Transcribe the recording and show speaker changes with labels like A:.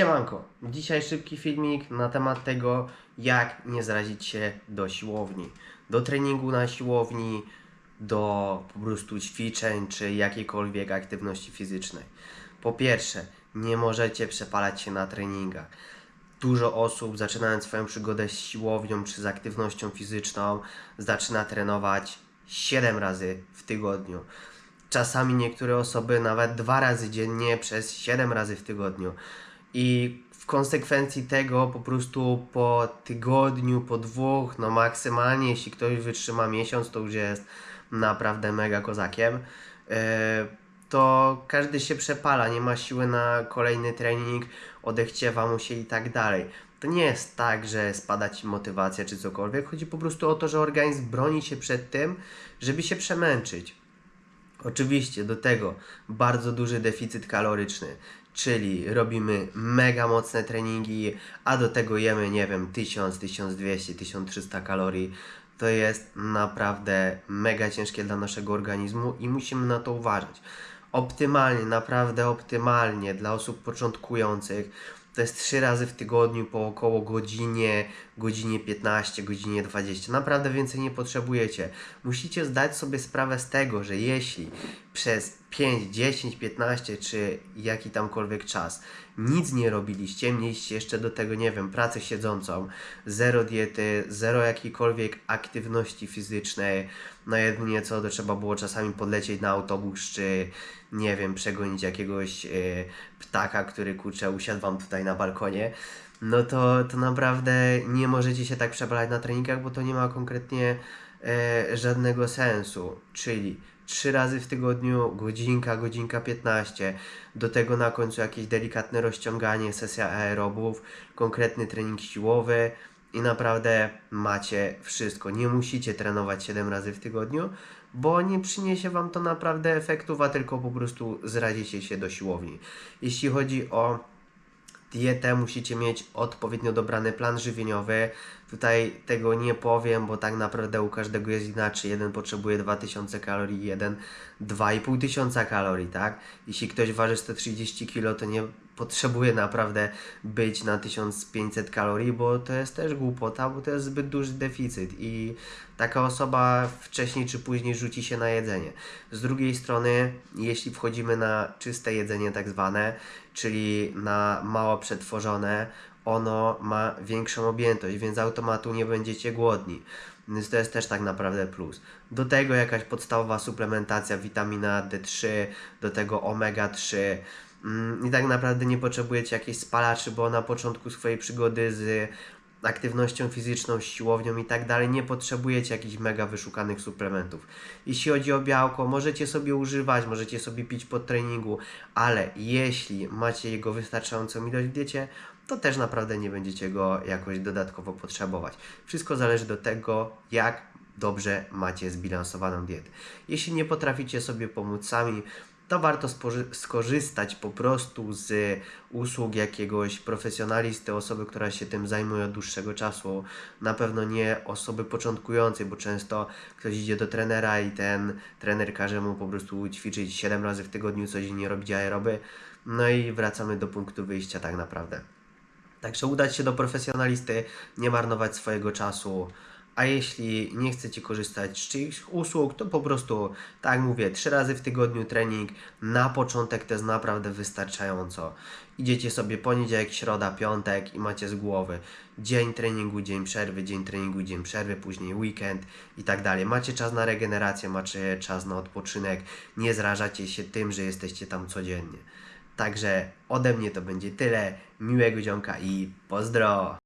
A: Siemanko, dzisiaj szybki filmik na temat tego, jak nie zrazić się do siłowni. Do treningu na siłowni, do po prostu ćwiczeń czy jakiejkolwiek aktywności fizycznej. Po pierwsze, nie możecie przepalać się na treningach. Dużo osób, zaczynając swoją przygodę z siłownią czy z aktywnością fizyczną, zaczyna trenować 7 razy w tygodniu. Czasami niektóre osoby nawet dwa razy dziennie przez 7 razy w tygodniu. I w konsekwencji tego po prostu po tygodniu, po dwóch, no maksymalnie jeśli ktoś wytrzyma miesiąc, to już jest naprawdę mega kozakiem. E, To każdy się przepala, nie ma siły na kolejny trening, odechciewa mu się i tak dalej. To nie jest tak, że spada ci motywacja czy cokolwiek. Chodzi po prostu o to, że organizm broni się przed tym, żeby się przemęczyć. Oczywiście do tego bardzo duży deficyt kaloryczny, czyli robimy mega mocne treningi, a do tego jemy, nie wiem, 1000, 1200, 1300 kalorii. To jest naprawdę mega ciężkie dla naszego organizmu i musimy na to uważać. Optymalnie, naprawdę optymalnie dla osób początkujących to jest 3 razy w tygodniu po około godzinie, godzinie 15, godzinie 20. Naprawdę więcej nie potrzebujecie. Musicie zdać sobie sprawę z tego, że jeśli przez 5, 10, 15 czy jaki tamkolwiek czas nic nie robiliście, mieliście jeszcze do tego, nie wiem, pracę siedzącą, zero diety, zero jakiejkolwiek aktywności fizycznej, no jedynie co, to trzeba było czasami podlecieć na autobus, czy nie wiem, przegonić jakiegoś e, ptaka, który kurczę usiadł wam tutaj na balkonie, no to, to naprawdę nie możecie się tak przepalać na treningach, bo to nie ma konkretnie e, żadnego sensu. Czyli trzy razy w tygodniu, godzinka, godzinka 15, do tego na końcu jakieś delikatne rozciąganie, sesja aerobów, konkretny trening siłowy i naprawdę macie wszystko. Nie musicie trenować 7 razy w tygodniu, bo nie przyniesie Wam to naprawdę efektów, a tylko po prostu zrazicie się do siłowni. Jeśli chodzi o dietę, musicie mieć odpowiednio dobrany plan żywieniowy. Tutaj tego nie powiem, bo tak naprawdę u każdego jest inaczej. Jeden potrzebuje 2000 kalorii, jeden 2500 kalorii, tak? Jeśli ktoś waży 130 kg, to nie potrzebuje naprawdę być na 1500 kalorii, bo to jest też głupota, bo to jest zbyt duży deficyt i taka osoba wcześniej czy później rzuci się na jedzenie. Z drugiej strony, jeśli wchodzimy na czyste jedzenie tak zwane, czyli na mało przetworzone, ono ma większą objętość, więc automatu nie będziecie głodni. Więc to jest też tak naprawdę plus. Do tego jakaś podstawowa suplementacja, witamina D3, do tego omega-3. Mm, I tak naprawdę nie potrzebujecie jakiejś spalaczy, bo na początku swojej przygody z aktywnością fizyczną, siłownią i tak dalej, nie potrzebujecie jakichś mega wyszukanych suplementów. Jeśli chodzi o białko, możecie sobie używać, możecie sobie pić po treningu, ale jeśli macie jego wystarczającą ilość w diecie, to też naprawdę nie będziecie go jakoś dodatkowo potrzebować. Wszystko zależy do tego, jak dobrze macie zbilansowaną dietę. Jeśli nie potraficie sobie pomóc sami, to warto skorzystać po prostu z usług jakiegoś profesjonalisty, osoby, która się tym zajmuje od dłuższego czasu. Na pewno nie osoby początkującej, bo często ktoś idzie do trenera i ten trener każe mu po prostu ćwiczyć 7 razy w tygodniu, codziennie robić aeroby. No i wracamy do punktu wyjścia tak naprawdę. Także udać się do profesjonalisty, nie marnować swojego czasu. A jeśli nie chcecie korzystać z czyichś usług, to po prostu, tak mówię, trzy razy w tygodniu trening. Na początek to jest naprawdę wystarczająco. Idziecie sobie poniedziałek, środa, piątek i macie z głowy dzień treningu, dzień przerwy, dzień treningu, dzień przerwy, później weekend i tak dalej. Macie czas na regenerację, macie czas na odpoczynek. Nie zrażacie się tym, że jesteście tam codziennie. Także ode mnie to będzie tyle. Miłego dzionka i pozdro!